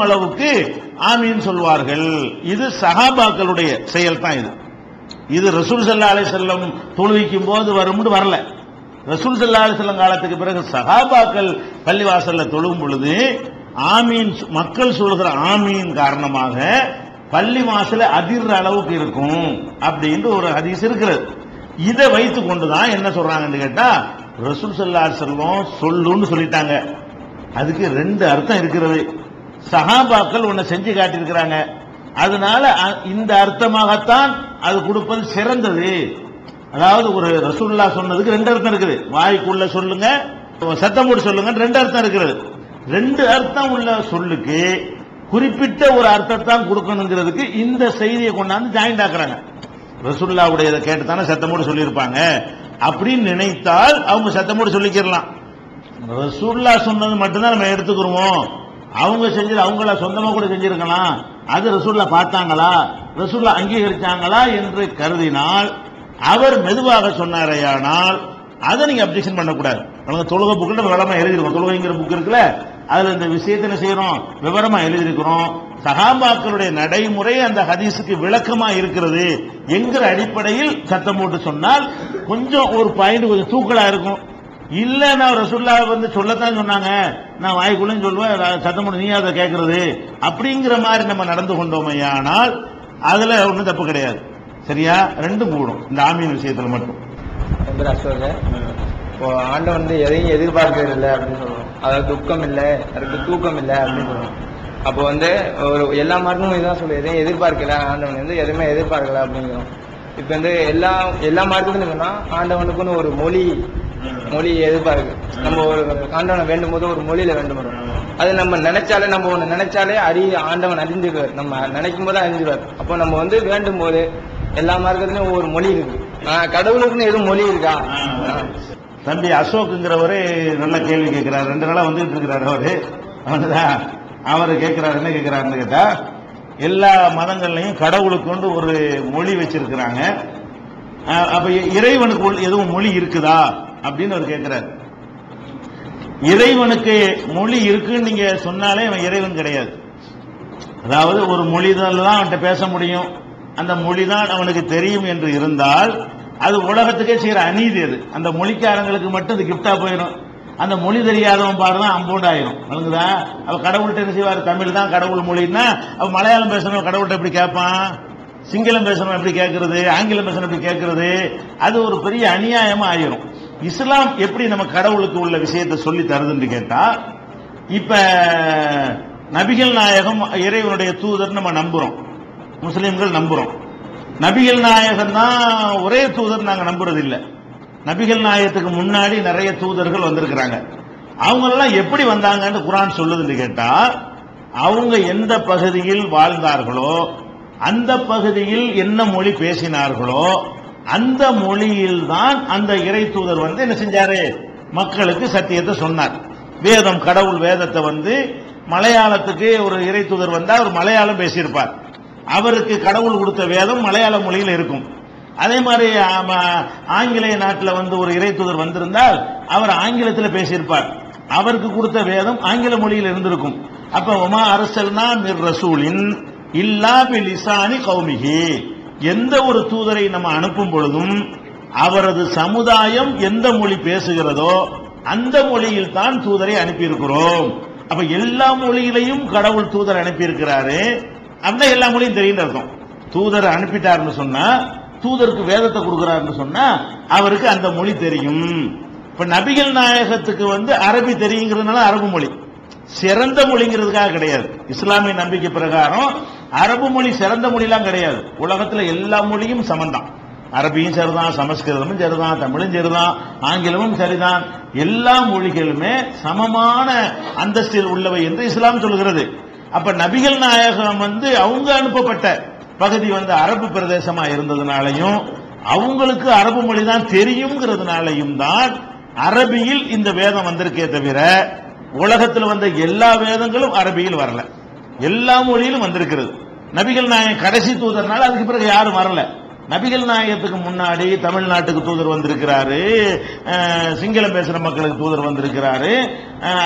அளவுக்கு ஆமீன் சொல்வார்கள். இது சகாபாக்களுடைய செயல் தான் இது. இது ரசூல் சல்லா அலி செல்லம் தொழுவிக்கும் போது வரும்னு வரல. ரசூல் சல்லா அலி செல்லம் காலத்துக்கு பிறகு சகாபாக்கள் பள்ளிவாசல்ல தொழும் பொழுது ஆமீன் மக்கள் சொல்கிற ஆமீன் காரணமாக பள்ளி வாசல அதிர்ற அளவுக்கு இருக்கும் அப்படின்ட்டு ஒரு ஹதீஸ் இருக்கிறது. இதை வைத்து கொண்டுதான் என்ன சொல்றாங்கன்னு கேட்டா ரசூல் சல்லா செல்வம் செல்லம் சொல்லுன்னு சொல்லிட்டாங்க. அதுக்கு ரெண்டு அர்த்தம் இருக்கிறது. சஹாபாக்கள் உன்னை செஞ்சு காட்டியிருக்கிறாங்க. அதனால அ- இந்த அர்த்தமாகத்தான் அது கொடுப்பது சிறந்தது. அதாவது ஒரு ரசூல்லா சொன்னதுக்கு ரெண்டு அர்த்தம் இருக்குது. வாய்க்குள்ள சொல்லுங்க சத்தம் போட்டு சொல்லுங்க ரெண்டு அர்த்தம் இருக்கிறது ரெண்டு அர்த்தம் உள்ள சொல்லுக்கு குறிப்பிட்ட ஒரு அர்த்தத்தான் கொடுக்கணுங்கிறதுக்கு இந்த செய்தியை கொண்டாந்து ஜாயிண்ட் ஆக்குறாங்க. ரசுல்லாவுடைய இதை கேட்டு தானே சத்தமோடு சொல்லியிருப்பாங்க. அப்படின்னு நினைத்தால் அவங்க சத்தமோடு சொல்லிக்கிறலாம். ரசூல்லா சொன்னது மட்டும்தான் நம்ம எடுத்துக்கிறோம். அவங்க செஞ்சது அவங்கள சொந்தமா கூட செஞ்சிருக்கலாம். அது ரசூல்லா பார்த்தாங்களா? ரசூல்லா அங்கீகரிச்சாங்களா என்று கருதினால் அவர் மெதுவாக சொன்னாரையானால் அதை நீங்க அப்ஜெக்ஷன் பண்ணக்கூடாது. அவங்க தொழுகை புக்கில் விவரமா எழுதிருக்கோம் தொழுகைங்கிற புக் இருக்குல்ல அதுல இந்த விஷயத்தை என்ன செய்யறோம்? விவரமா எழுதியிருக்கிறோம். சகாபாக்களுடைய நடைமுறை அந்த ஹதீஸுக்கு விளக்கமா இருக்கிறது என்கிற அடிப்படையில் சத்தம் போட்டு சொன்னால் கொஞ்சம் ஒரு பாயிண்ட் கொஞ்சம் தூக்கலா இருக்கும். இல்ல நான் ரசுல்லா வந்து சொல்லத்தான் சொன்னாங்க. நான் வாய்க்குள்ள சொல்லுவேன் சத்தம் போட்டு நீ அதை கேட்கறது அப்படிங்கிற மாதிரி நம்ம நடந்து கொண்டோமையானால் அதுல ஒன்றும் தப்பு கிடையாது. சரியா? ரெண்டும் கூடும். இந்த ஆமீன் விஷயத்துல மட்டும். என் இப்போ ஆண்டவன் வந்து எதையும் எதிர்பார்க்கிறது இல்லை அப்படின்னு சொல்லுவோம் அதாவது துக்கம் இல்லை அதுக்கு தூக்கம் இல்லை அப்படின்னு சொல்லுவோம் அப்போ வந்து ஒரு எல்லா மார்க்கும் இதான் சொல்லுவோம் எதையும் எதிர்பார்க்கல ஆண்டவன் வந்து எதுவுமே எதிர்பார்க்கல அப்படிங்கிறோம் இப்போ வந்து எல்லா எல்லா மார்க்கத்துலையும் ஆண்டவனுக்குன்னு ஒரு மொழி மொழி எதிர்பார்க்கு. நம்ம ஒரு ஆண்டவனை வேண்டும் போது ஒரு மொழியில வேண்டும் அது நம்ம நினைச்சாலே நம்ம ஒன்று நினைச்சாலே அறி ஆண்டவன் அறிஞ்சுக்குவார் நம்ம நினைக்கும் போது அறிஞ்சுவார் அப்போ நம்ம வந்து வேண்டும் போது எல்லா மார்க்கத்துலயும் ஒவ்வொரு மொழி இருக்கு. கடவுளுக்குன்னு எதுவும் மொழி இருக்கா? தம்பி அசோக்குங்கிறவரு நல்ல கேள்வி கேட்கிறார். ரெண்டு நாளா வந்துட்டு இருக்கிறாரு அவரு. அவனுதான் அவர் கேட்கிறாரு என்ன கேட்கிறாருன்னு கேட்டா எல்லா மதங்கள்லையும் கடவுளுக்கு கொண்டு ஒரு மொழி வச்சிருக்கிறாங்க. அப்ப இ- இறைவனுக்கு எதுவும் மொழி இருக்குதா? அப்படின்னு அவர் கேட்கிறார் இறைவனுக்கு மொழி இருக்குன்னு நீங்க சொன்னாலே அவன் இறைவன் கிடையாது. அதாவது ஒரு மொழிதான் தான் அவன்கிட்ட பேச முடியும். அந்த மொழி தான் அவனுக்கு தெரியும் என்று இருந்தால் அது உலகத்துக்கே செய்யற அநீதி அது. அந்த மொழிக்காரங்களுக்கு மட்டும் அது கிஃப்டா போயிடும். அந்த மொழி தெரியாதவன் பாருதான் அம்பௌண்ட் ஆயிரும் வழங்குதா அவ கடவுள்கிட்ட என்ன செய்வார்? தமிழ் தான் கடவுள் மொழின்னா அவ மலையாளம் பேசணும் கடவுள்கிட்ட எப்படி கேட்பான் சிங்களம் பேசணும் எப்படி கேட்கறது ஆங்கிலம் பேசணும் எப்படி கேட்கறது அது ஒரு பெரிய அநியாயமா ஆயிரும். இஸ்லாம் எப்படி நம்ம கடவுளுக்கு உள்ள விஷயத்தை சொல்லி தருதுன்னு கேட்டா இப்ப நபிகள் நாயகம் இறைவனுடைய தூதர் நம்ம நம்புறோம். முஸ்லீம்கள் நம்புறோம். நபிகள் நாயகம் தான் ஒரே தூதர் நாங்க நம்புறதில்ல. நபிகள் நாயகத்துக்கு முன்னாடி நிறைய தூதர்கள் வந்திருக்கிறாங்க. அவங்க எல்லாம் எப்படி வந்தாங்கன்னு குரான் சொல்லுதுன்னு கேட்டா அவங்க எந்த பகுதியில் வாழ்ந்தார்களோ அந்த பகுதியில் என்ன மொழி பேசினார்களோ அந்த மொழியில் தான் அந்த இறை தூதர் வந்து என்ன செஞ்சாரு? மக்களுக்கு சத்தியத்தை சொன்னார். வேதம் கடவுள் வேதத்தை வந்து மலையாளத்துக்கு ஒரு இறை தூதர் வந்தா அவர் மலையாளம் பேசியிருப்பார். அவருக்கு கடவுள் கொடுத்த வேதம் மலையாள மொழியில் இருக்கும். அதே மாதிரி ஆங்கிலேய நாட்டில் வந்து ஒரு இறை தூதர் வந்திருந்தால் அவர் ஆங்கிலத்தில் பேசியிருப்பார். அவருக்கு கொடுத்த வேதம் ஆங்கில மொழியில் இருந்திருக்கும். அப்ப உமா அரசல்னா மிர் ரசூலின் இல்லா பி லிசானி கௌமிகி. எந்த ஒரு தூதரை நம்ம அனுப்பும் பொழுதும் அவரது சமுதாயம் எந்த மொழி பேசுகிறதோ அந்த மொழியில் தான் தூதரை அனுப்பியிருக்கிறோம். அப்ப எல்லா மொழியிலையும் கடவுள் தூதர் அனுப்பியிருக்கிறாரு. அந்த எல்லா மொழியும் தெரியும் அர்த்தம். தூதர் அனுப்பிட்டாருன்னு சொன்னா தூதருக்கு வேதத்தை கொடுக்கிறாருன்னு சொன்னா அவருக்கு அந்த மொழி தெரியும். இப்ப நபிகள் நாயகத்துக்கு வந்து அரபி தெரியுங்கிறதுனால அரபு மொழி. சிறந்த மொழிங்கிறதுக்காக கிடையாது. இஸ்லாமிய நம்பிக்கை பிரகாரம் அரபு மொழி சிறந்த மொழிலாம் கிடையாது. உலகத்தில் எல்லா மொழியும் சமந்தான். அரபியும் சரிதான் சமஸ்கிருதமும் சரிதான் தமிழும் சரிதான் ஆங்கிலமும் சரிதான். எல்லா மொழிகளுமே சமமான அந்தஸ்தில் உள்ளவை என்று இஸ்லாம் சொல்கிறது. அப்ப நபிகள் நாயகம் வந்து அவங்க அனுப்பப்பட்ட பகுதி வந்து அரபு பிரதேசமா இருந்ததுனாலையும் அவங்களுக்கு அரபு மொழி தான் தெரியுங்கிறதுனாலையும் தான் அரபியில் இந்த வேதம் வந்திருக்கே தவிர உலகத்தில் வந்த எல்லா வேதங்களும் அரபியில் வரல. எல்லா மொழியிலும் வந்திருக்கிறது. நபிகள் நாயகம் கடைசி தூதர்னால அதுக்கு பிறகு யாரும் வரல. நபிகள் நாயகத்துக்கு முன்னாடி தமிழ்நாட்டுக்கு தூதர் வந்திருக்கிறாரு. சிங்களம் பேசுற மக்களுக்கு தூதர் வந்திருக்கிறாரு.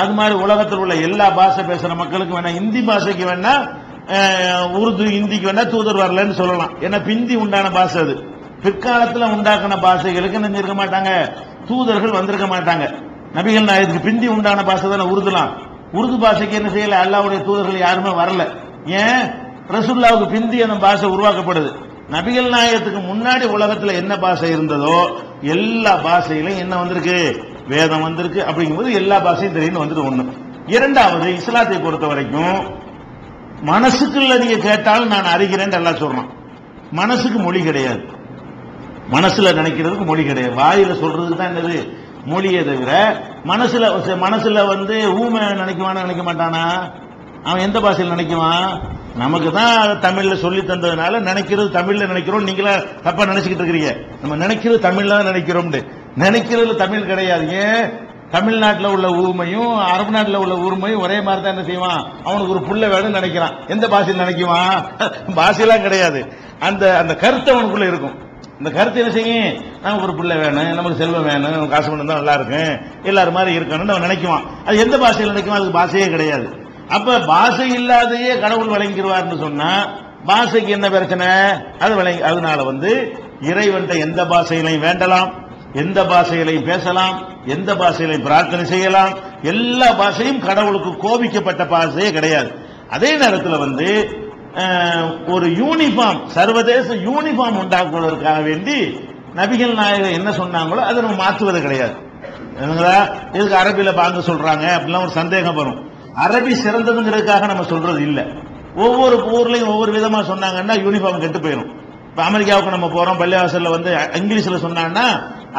அது மாதிரி உலகத்தில் உள்ள எல்லா பாஷை பேசுற மக்களுக்கு வேணா இந்தி பாஷைக்கு வேணா உருது இந்திக்கு வேணா தூதர் வரலன்னு சொல்லலாம். ஏன்னா பிந்தி உண்டான பாஷை அது. பிற்காலத்தில் உண்டாக்கின பாஷைகளுக்கு என்ன இருக்க மாட்டாங்க. தூதர்கள் வந்திருக்க மாட்டாங்க. நபிகள் நாயகத்துக்கு பிந்தி உண்டான பாஷை தானே உருதுலாம். உருது பாஷைக்கு என்ன செய்யல? அல்லாவுடைய தூதர்கள் யாருமே வரல. ஏன்? ரசுல்லாவுக்கு பிந்தி அந்த பாஷை உருவாக்கப்படுது. நபிகள் நாயகத்துக்கு முன்னாடி உலகத்துல என்ன பாஷை இருந்ததோ எல்லா பாஷையிலும் என்ன வந்திருக்கு? வேதம் வந்திருக்கு. அப்படிங்கும்போது எல்லா பாஷையும் தெரியும் வந்துட்டு ஒண்ணு. இரண்டாவது இஸ்லாத்தை பொறுத்த வரைக்கும் மனசுக்குள்ள நீங்க கேட்டாலும் நான் அறிகிறேன் எல்லாம் சொல்றான். மனசுக்கு மொழி கிடையாது. மனசுல நினைக்கிறதுக்கு மொழி கிடையாது. வாயில சொல்றதுக்கு தான் என்னது? மொழியே தவிர மனசுல மனசுல வந்து ஊமை நினைக்குவானா நினைக்க மாட்டானா? அவன் எந்த பாஷையில் நினைக்குவான்? நமக்கு தான் தமிழ்ல சொல்லி தந்ததுனால நினைக்கிறது தமிழ்ல நினைக்கிறோம் நீங்களா தப்பா நினைச்சுக்கிட்டு இருக்கிறீங்க. நம்ம நினைக்கிறது தமிழ்ல தான் நினைக்கிறோம் நினைக்கிறது தமிழ் கிடையாது. ஏன்? தமிழ்நாட்டில் உள்ள ஊர்மையும் அரபு நாட்டில் உள்ள ஊர்மையும் ஒரே மாதிரி தான் என்ன செய்வான்? அவனுக்கு ஒரு புள்ள வேணும்னு நினைக்கிறான். எந்த பாஷையில் நினைக்குவான்? பாஷையெல்லாம் கிடையாது. அந்த அந்த கருத்து அவனுக்குள்ள இருக்கும். இந்த கருத்து என்ன செய்யும்? நமக்கு ஒரு பிள்ளை வேணும் நமக்கு செல்வம் வேணும் நமக்கு காசு பண்ணி தான் நல்லா இருக்கும் எல்லாரும் மாதிரி இருக்கணும்னு அவன் நினைக்குவான். அது எந்த பாஷையில் நினைக்குவான் அதுக்கு பாஷையே கிடையாது. அப்ப பாஷை இல்லாதையே கடவுள் வழங்கிடுவார்னு சொன்னா பாஷைக்கு என்ன பிரச்சனை? அது வழங்கி அதனால வந்து இறைவன்ட்ட எந்த பாஷையிலையும் வேண்டலாம் எந்த பாஷையிலையும் பேசலாம் எந்த பாஷையிலையும் பிரார்த்தனை செய்யலாம். எல்லா பாஷையும் கடவுளுக்கு கோபிக்கப்பட்ட பாஷையே கிடையாது. அதே நேரத்தில் வந்து ஒரு யூனிஃபார்ம் சர்வதேச யூனிஃபார்ம் உண்டாக்குவதற்காக வேண்டி நபிகள் நாயகர் என்ன சொன்னாங்களோ அதை நம்ம மாற்றுவது கிடையாது. என்னங்களா? இதுக்கு அரபியில் பாங்க சொல்றாங்க அப்படிலாம் ஒரு சந்தேகம் வரும். அரபி சிறந்ததுங்கிறதுக்காக நம்ம சொல்றது இல்லை. ஒவ்வொரு ஊர்லையும் ஒவ்வொரு விதமா சொன்னாங்கன்னா யூனிஃபார்ம் கெட்டு போயிடும் இப்போ அமெரிக்காவுக்கு நம்ம போகிறோம் பள்ளிவாசலில் வந்து இங்கிலீஷில் சொன்னாங்கன்னா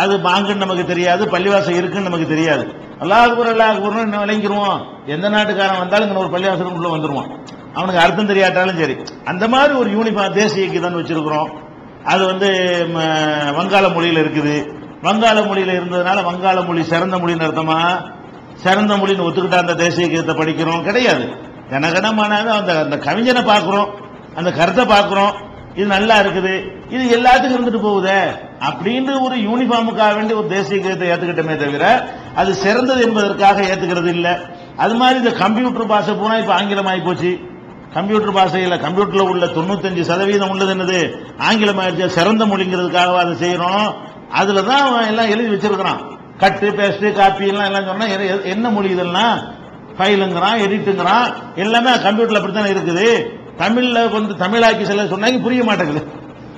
அது பாங்குன்னு நமக்கு தெரியாது பள்ளிவாசல் இருக்குன்னு நமக்கு தெரியாது. அல்லாஹ்பூர் அல்லாஹ்பூர்னு என்ன விளங்கிடுவோம் எந்த நாட்டுக்காரன் வந்தாலும் இங்க ஒரு பள்ளிவாசலுக்குள்ள வந்துடுவான் அவனுக்கு அர்த்தம் தெரியாட்டாலும் சரி. அந்த மாதிரி ஒரு யூனிஃபார்ம் தேசிய கீதம் வச்சிருக்கிறோம். அது வந்து வங்காள மொழியில் இருக்குது. வங்காள மொழியில் இருந்ததுனால வங்காள மொழி சிறந்த மொழின்னு அர்த்தமா? சிறந்த மொழின்னு ஒத்துக்கிட்டா அந்த தேசிய கீதத்தை படிக்கிறோம். கிடையாது. கனகனமானது அந்த அந்த கவிஞனை பார்க்குறோம். அந்த கருத்தை பார்க்குறோம். இது நல்லா இருக்குது. இது எல்லாத்துக்கும் இருந்துட்டு போகுதே. அப்படின்னு ஒரு யூனிஃபார்முக்காக வேண்டி ஒரு தேசிய கீதத்தை ஏற்றுக்கிட்டோமே தவிர அது சிறந்தது என்பதற்காக ஏற்றுக்கிறது இல்லை. அது மாதிரி இந்த கம்ப்யூட்டர் பாஷை போனால் இப்போ ஆங்கிலம் ஆகி போச்சு கம்ப்யூட்டர் பாஷையில் கம்ப்யூட்டரில் உள்ள தொண்ணூத்தஞ்சு சதவீதம் உள்ளது என்னது? ஆங்கிலம் ஆயிடுச்சு சிறந்த மொழிங்கிறதுக்காக அதை செய்கிறோம் அதில் தான் அவன் எல்லாம் எழுதி வச்சிருக்கிறான். கட்டு பேஸ்ட் காப்பி எல்லாம் எல்லாம் சொன்னா எது- என்ன மொழி இதெல்லாம்? ஃபைலுங்கிறான் எடிட்டுங்கிறான் எல்லாமே கம்ப்யூட்டர்ல அப்படித்தானே இருக்குது. தமிழ்ல வந்து தமிழாக்கி சில சொன்னாங்க புரிய மாட்டேங்குது.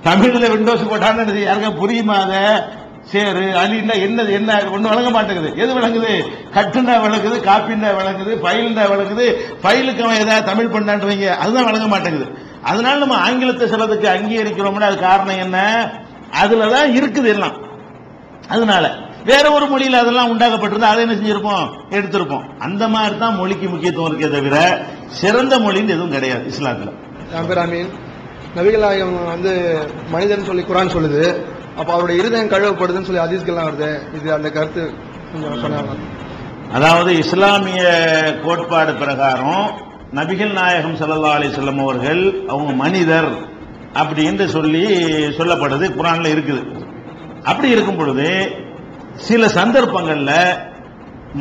தமிழ்ல விண்டோஸ் போட்டான்னு யாருக்கா புரியுமாத சேரு அலின்னா என்னது என்ன ஒன்றும் விளங்க மாட்டேங்குது. எது விளங்குது? கட்டுண்டா விளங்குது காப்பிண்டா விளங்குது ஃபைல்ண்டா விளங்குது. ஃபைலுக்கு அவன் ஏதாவது தமிழ் பண்ணான்றவங்க அதுதான் விளங்க மாட்டேங்குது. அதனால நம்ம ஆங்கிலத்தை சிலதுக்கு அங்கீகரிக்கிறோம்னா அது காரணம் என்ன? அதுலதான் இருக்குது எல்லாம். அதனால வேற ஒரு மொழியில அதெல்லாம் உண்டாக்கப்பட்டிருந்தா அதை என்ன செஞ்சிருப்போம்? எடுத்திருப்போம். அந்த மாதிரி தான் மொழிக்கு முக்கியத்துவம் இருக்கே தவிர சிறந்த மொழின்னு எதுவும் கிடையாது இஸ்லாத்துல. என் பேர் அமீன். நபிகள் நாயகம் வந்து மனிதன் சொல்லி குரான் சொல்லுது. அப்ப அவருடைய இருதயம் கழுவப்படுதுன்னு சொல்லி ஹதீஸ்கள்லாம் வருது. இது அந்த கருத்து கொஞ்சம் சொன்னாங்க. அதாவது இஸ்லாமிய கோட்பாடு பிரகாரம் நபிகள் நாயகம் ஸல்லல்லாஹு அலைஹி வஸல்லம் அவர்கள் அவங்க மனிதர் அப்படி என்று சொல்லி சொல்லப்படுது குரான்ல இருக்குது. அப்படி இருக்கும் பொழுது சில சந்தர்ப்பங்கள்ல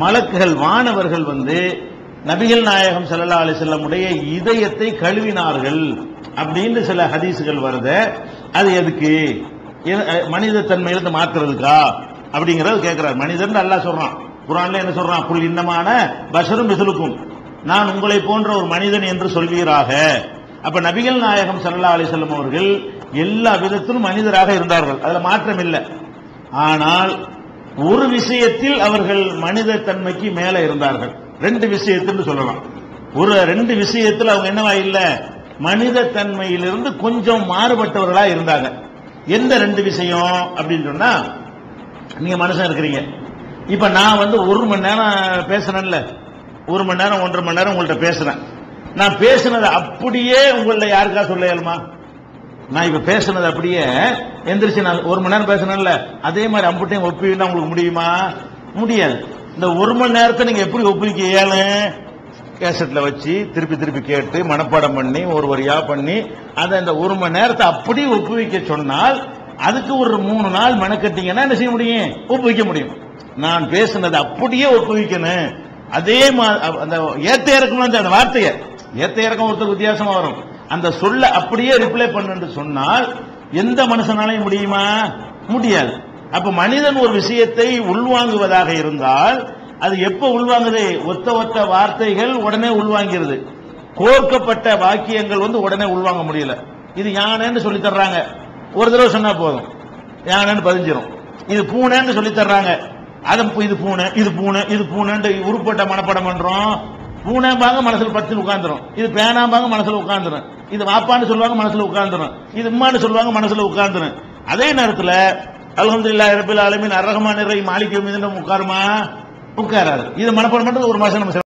மலக்குகள் வானவர்கள் வந்து நபிகள் நாயகம் ஸல்லல்லாஹு அலி செல்லமுடைய இதயத்தை கழுவினார்கள் அப்படின்னு சில ஹதீஸுகள் வருத. அது எதுக்கு? மனித தன்மையிலிருந்து மாத்துறதுக்கா? அப்படிங்கறது கேட்கிறார் மனிதன் நல்லா சொல்றான். குரான்ல என்ன சொல்றான்? புல் இன்னமான பஷரும் மிசுலுக்கும். நான் உங்களை போன்ற ஒரு மனிதன் என்று சொல்வீராக. அப்ப நபிகள் நாயகம் ஸல்லல்லாஹு அலி செல்லம் அவர்கள் எல்லா விதத்திலும் மனிதராக இருந்தார்கள். அதுல மாற்றம் இல்லை. ஆனால் ஒரு விஷயத்தில் அவர்கள் மனித தன்மைக்கு மேல இருந்தார்கள். ரெண்டு விஷயத்தில் சொல்லலாம். ஒரு ரெண்டு விஷயத்தில் அவங்க என்னவா இல்ல? மனித தன்மையிலிருந்து கொஞ்சம் மாறுபட்டவர்களா இருந்தாங்க. எந்த ரெண்டு விஷயம் அப்படின்னு சொன்னா நீங்க மனுஷன் இருக்கிறீங்க. இப்ப நான் வந்து ஒரு மணி நேரம் பேசுறேன்ல. ஒரு மணி நேரம் ஒன்றரை மணி நேரம் உங்கள்ட்ட பேசுறேன். நான் பேசுனதை அப்படியே உங்கள்ட்ட யாருக்கா சொல்ல இயலுமா நான் இப்ப பேசுனது அப்படியே எந்திரிச்சு நான் ஒரு மணி நேரம் பேசுனேன்ல அதே மாதிரி அம்புட்டையும் ஒப்புவினா உங்களுக்கு முடியுமா? முடியாது. இந்த ஒரு மணி நேரத்தை நீங்க எப்படி ஒப்பிக்க இயலும் கேசட்ல வச்சு திருப்பி திருப்பி கேட்டு மனப்பாடம் பண்ணி ஒரு வரியா பண்ணி அதை இந்த ஒரு மணி நேரத்தை அப்படியே ஒப்புவிக்க சொன்னால் அதுக்கு ஒரு மூணு நாள் மெனக்கட்டிங்கன்னா என்ன செய்ய முடியும்? ஒப்புவிக்க முடியும். நான் பேசுனது அப்படியே ஒப்புவிக்கணும். அதே மா- அந்த ஏத்த இறக்கணும் அந்த வார்த்தையை. ஏத்த இறக்கம் ஒருத்தர் வித்தியாசமா வரும். அந்த சொல்ல அப்படியே ரிப்ளை பண்ணுன்னு சொன்னால் எந்த மனுஷனாலையும் முடியுமா? முடியாது. அப்ப மனிதன் ஒரு விஷயத்தை உள்வாங்குவதாக இருந்தால் அது எப்ப உள்வாங்குது? ஒத்த ஒத்த வார்த்தைகள் உடனே உள்வாங்கிறது. கோர்க்கப்பட்ட வாக்கியங்கள் வந்து உடனே உள்வாங்க முடியல. இது யானைன்னு சொல்லி தர்றாங்க. ஒரு தடவை சொன்னா போதும். யானைன்னு பதிஞ்சிரும். இது பூனைன்னு சொல்லி தர்றாங்க. அது இது பூனை இது பூனை இது பூனைன்னு உருப்பட்ட மனப்படம் பண்றோம். பூனைம்பாங்க மனசுல பத்து உட்காந்துரும் இது பேனாம்பாங்க மனசுல உட்காந்துரும் இது வாப்பான்னு சொல்லுவாங்க மனசுல உட்கார்ந்துடும் இது உம்மான்னு சொல்லுவாங்க மனசுல உட்கார்ந்துடும் அதே நேரத்துல அலமதுல்லா ரபில் அலமின் அரகமான நிறை மாலிக் யௌமிddin உட்காருமா? உட்காராது. இது மனப்பாடம் பண்றது ஒரு மாசம் நம்ம